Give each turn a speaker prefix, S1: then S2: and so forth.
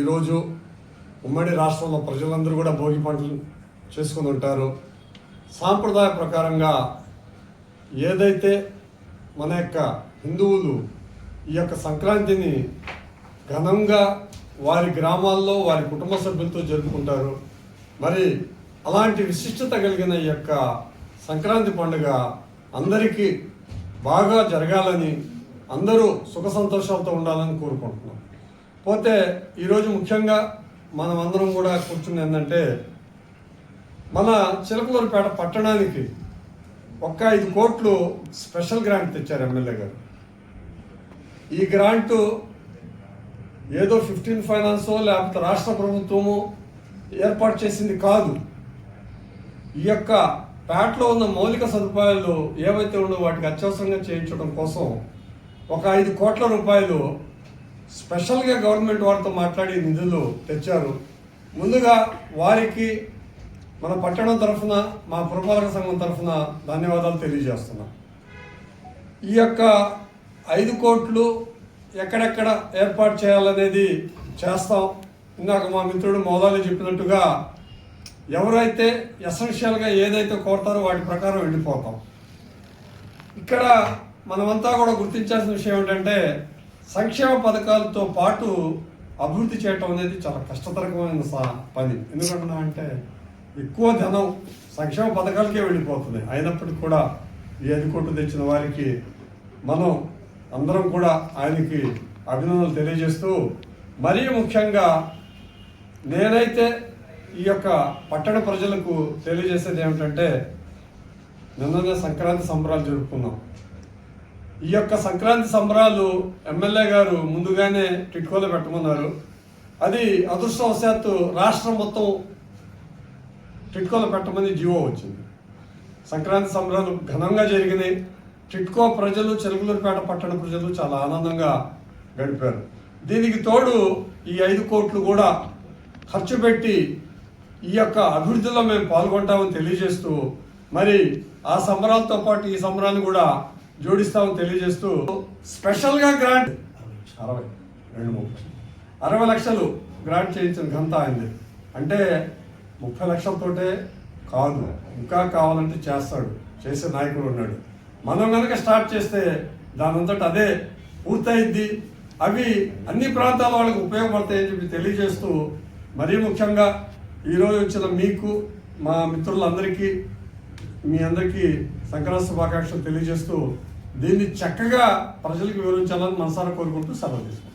S1: ఈరోజు ఉమ్మడి రాష్ట్రంలో ప్రజలందరూ కూడా భోగి పంటలు చేసుకుని ఉంటారు. సాంప్రదాయ ప్రకారంగా ఏదైతే మన యొక్క హిందువులు ఈ యొక్క సంక్రాంతిని ఘనంగా వారి గ్రామాల్లో వారి కుటుంబ సభ్యులతో జరుపుకుంటారు. మరి అలాంటి విశిష్టత కలిగిన ఈ యొక్క సంక్రాంతి పండుగ అందరికీ బాగా జరగాలని అందరూ సుఖ సంతోషాలతో ఉండాలని కోరుకుంటున్నాం. పోతే ఈరోజు ముఖ్యంగా మనం అందరం కూడా కూర్చుని ఏంటంటే మన చిలకలూరుపేట పట్టణానికి ఒక్క ఐదు కోట్లు స్పెషల్ గ్రాంట్ తెచ్చారు ఎమ్మెల్యే గారు. ఈ గ్రాంటు ఏదో ఫిఫ్టీన్ ఫైనాన్సో లేకపోతే రాష్ట్ర ప్రభుత్వము ఏర్పాటు చేసింది కాదు. ఈ యొక్క పేటలో ఉన్న మౌలిక సదుపాయాలు ఏవైతే ఉండో వాటికి అత్యవసరంగా చేయించడం కోసం ఒక ఐదు కోట్ల రూపాయలు స్పెషల్గా గవర్నమెంట్ వారితో మాట్లాడి నిధులు తెచ్చారు. ముందుగా వారికి మన పట్టణం తరఫున మా పురపాలక సంఘం తరఫున ధన్యవాదాలు తెలియజేస్తున్నాం. ఈ యొక్క ఐదు కోట్లు ఎక్కడెక్కడ ఏర్పాటు చేయాలనేది చేస్తాం. ఇందాక మా మిత్రుడు మోదాలి చెప్పినట్టుగా ఎవరైతే ఎసెన్షియల్గా ఏదైతే కోరతారో వాటి ప్రకారం వెళ్ళిపోతాం. ఇక్కడ మనమంతా కూడా గుర్తించాల్సిన విషయం ఏంటంటే సంక్షేమ పథకాలతో పాటు అభివృద్ధి చేయటం అనేది చాలా కష్టతరకమైన సా- పని. ఎందుకంటున్నా అంటే ఎక్కువ ధనం సంక్షేమ పథకాలకే వెళ్ళిపోతుంది అయినప్పటికీ కూడా ఈ ఐదు తెచ్చిన వారికి మనం అందరం కూడా ఆయనకి అభినందనలు తెలియజేస్తూ మరీ ముఖ్యంగా నేనైతే ఈ యొక్క పట్టణ ప్రజలకు తెలియజేసేది ఏమిటంటే నిన్ననే సంక్రాంతి సంబరాలు జరుపుకున్నాం. ఈ యొక్క సంక్రాంతి సంబరాలు ఎమ్మెల్యే గారు ముందుగానే టిట్కోలో పెట్టమన్నారు. అది అదృష్టవశాత్తు రాష్ట్రం మొత్తం టిట్కోలో పెట్టమని జీవో వచ్చింది. సంక్రాంతి సంబరాలు ఘనంగా జరిగినాయి. టిట్కో ప్రజలు చెలుగులూరుపేట పట్టణ ప్రజలు చాలా ఆనందంగా గడిపారు. దీనికి తోడు ఈ ఐదు కోట్లు కూడా ఖర్చు పెట్టి ఈ యొక్క అభివృద్ధిలో మేము పాల్గొంటామని తెలియజేస్తూ మరి ఆ సంబరాలతో పాటు ఈ సంబరాన్ని కూడా జోడిస్తామని తెలియజేస్తూ స్పెషల్గా గ్రాంట్ అరవై రెండు ముప్పై. అరవై లక్షలు గ్రాంట్ చేయించిన ఘనత అయింది అంటే ముప్పై లక్షలతోటే కాదు ఇంకా కావాలంటే చేస్తాడు చేసే నాయకుడు ఉన్నాడు. మనం కనుక స్టార్ట్ చేస్తే దానంతట అదే పూర్తయిద్ది. అవి అన్ని ప్రాంతాల వాళ్ళకి ఉపయోగపడతాయని చెప్పి తెలియజేస్తూ మరీ ముఖ్యంగా ఈరోజు వచ్చిన మీకు మా మిత్రులందరికీ మీ అందరికీ సంక్రాంతి శుభాకాంక్షలు తెలియజేస్తూ దీన్ని చక్కగా ప్రజలకు వివరించాలని మనసారా కోరుకుంటూ సెలవు తీసుకుంటాం